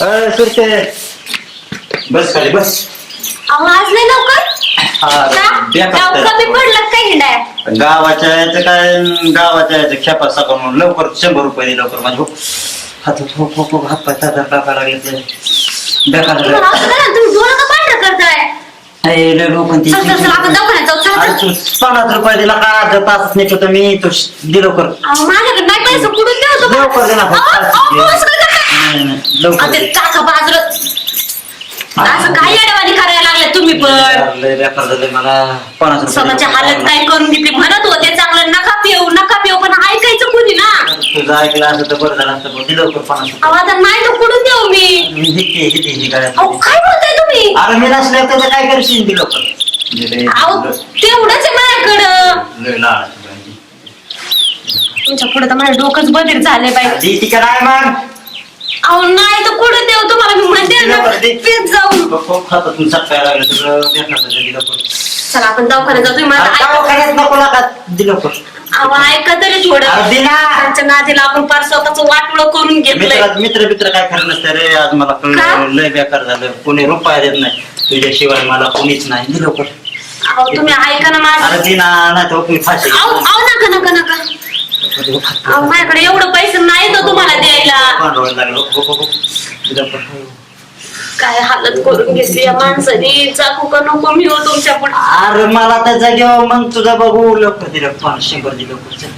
सुरते बस खाली बस आज नाही लवकर हा, का? बेकार गाव तर. कमी पडलं काय हिंडाय गावाच्या याचं काय गावाच्या याचं खेपा सकाळ म्हणून लवकर शंभर रुपये दे लवकर माझे हो हात हो हो हो हात पाय टाका लागले ते बेकार झालं. तुम्हाला असं करा, तुम्ही डोळं का पांढरं करताय अय, लय लोकं ती- चल चल चल आपण दवाखान्यात जाऊ चल अरे चल. तू पन्नास रुपये दिला का अर्धा तास नेतो तर मी तो दे लवकर अहो माझ्याकडे नाही पैसे कुठून देऊ तुम्हाला? लवकर दे ना. अहो, अहो, असं काय करताय? नाही, लवकर ते असं काय येडेवाणी करायला लागले तुम्ही पण? लय बेकार झालं मला. पन्नास रुपये स्वतःची दे. हालत काय करून घेतली म्हणत होते चांगलं नका पिऊ नका पिऊ पण ऐकायचं कुणी ना? तुझं ऐकलं असं तर बरं झालं असतं पण दे लवकर पन्नास अहो आता नाही तर कुठून देऊ मी? काय? अहो काय बोलताय तुम्ही? अरे मी नसल्यावर त्याचं काय करशील दे, अहो दे. तेवढंच आहे माझ्याकडं. लय. तुमच्यापुढे तर माझं डोकंच बधीर झाले बाई. ती मग अहो नाही तर कुठं देऊ? तुम्हाला मी म्हणते ना लवकर दे. पीत जाऊन खूप- खूप हातातून सटकायला लागलं सगळं बेकार झालं दे लवकर चला आपण दवाखान्यात तुम्ही मला अरे ऐका. दवाखान्यात नको लागा दे लवकर अहो ऐका तरी थोडं. अरे दे ना त्यांच्या नादीला आपण फार स्वतःच वाटोळ करून घेतलंय. मित्र मित्र मित्र काय खरं नसतं रे आज मला का? कळलं लय बेकार झालं. कोणी रुपया देत नाही. तुझ्याशिवाय मला कोणीच नाही. दे लवकर अहो तुम्ही ऐका ना माझं अरे दे ना नाही तर फाशी. अहो अहो नका नका नका. अहो माझ्याकडे एवढं पैसे नाही तर तुम्हाला द्यायला लागलं हो, हो, हो. काय हालत करून घेतली या माणसाने चाकू का नको मी हो तुमच्यापुढे अरे मला त्या जागेवर मग तुझा बघू लवकर दिलं पाच शंभर दिलं चल.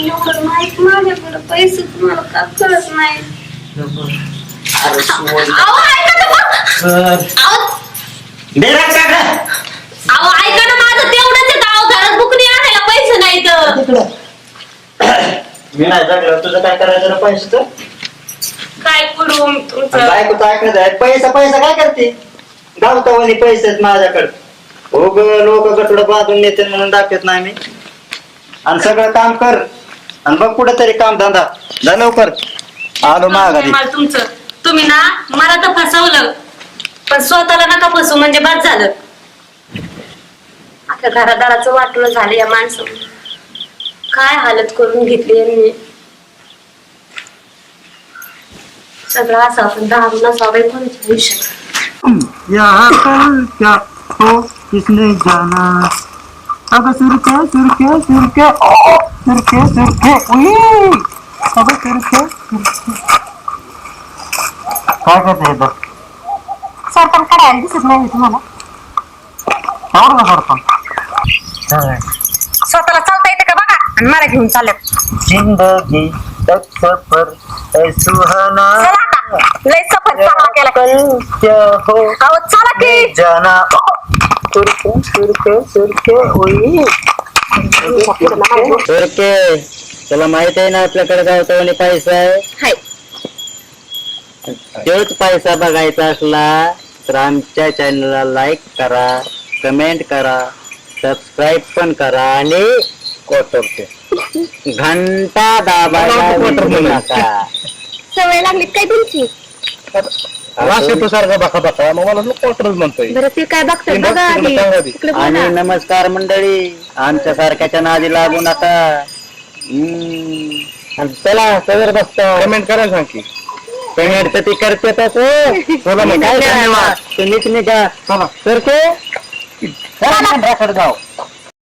एवढं माहीत माझ्याकडे पैसे तुम्हाला का कळत नाही लवकर. अरे सोड. अहो ऐका मग. अहो काका. अहो ऐका ना माझं तेवढंच आहे अहो घरात बुकणी आणायला पैसे नाही तर मी नाही जागलं. तुझं काय करायचं रे पैसे तर? काय करू तुमचं? बायको तर ऐकत आहे. पैसा पैसा काय करते? गावतावानी पैसे आहेत माझ्याकडे. हो ग लोक गटड बांधून नेते म्हणून दाखवत नाही मी. आणि सगळं काम कर. आणि बघ कुठे तरी काम धंदा. जा लवकर. आलो माघारी. मला तुमचं. तुम्ही ना मला तर फसवलं. पण स्वतःला नका फसू म्हणजे बाद झालं. आपल्या घरादाराचं वाटलं झालं या माणसं काय हालत करून घेतली यांनी सगळं असं आपण दारू नसावे कोणत्या आयुष्यात यहाँ कल क्या हो किसने जाना अब सुरखे सुरखे सुरखे ओ सुरखे सुरखे उई अब सुरखे सुरखे काय करते बघ सरपण काढायला दिसत नाही तुम्हाला आवड ना करतो स्वतःला चालता येते का बघा आणि मला घेऊन चालत जिंदगी तक सफर है सुहाना. चला आता. लय सफर चांगला केला कल क्या हो. अहो चला की. जाना. सुरखे सुरखे सुरखे उई. सुरखे तुला माहीत आहे ना आपल्याकडे गावतावानी पैसा आहे? हाय. तोच पैसा बघायचा असला तर आमच्या चॅनलला लाईक करा कमेंट करा सबस्क्राईब पण करा आणि कोटरते घंटा दाबायला विसरू नका. सवय लागली काय तुमची? वाशेप सारखा बका बका मग मला क्वार्टर म्हणतोय. बरं ते काय बघतात बघ, आधी. आणि. नमस्कार मंडळी आमच्या सारख्याच्या नादी लागू नका. हम्म. आणि चला सगळं बसतो. कमेंट करा सांग की. पेमेंट तर ती करते चला मग. काय धन्यवाद तुम्हीच निघा. चला. तर ते जाऊ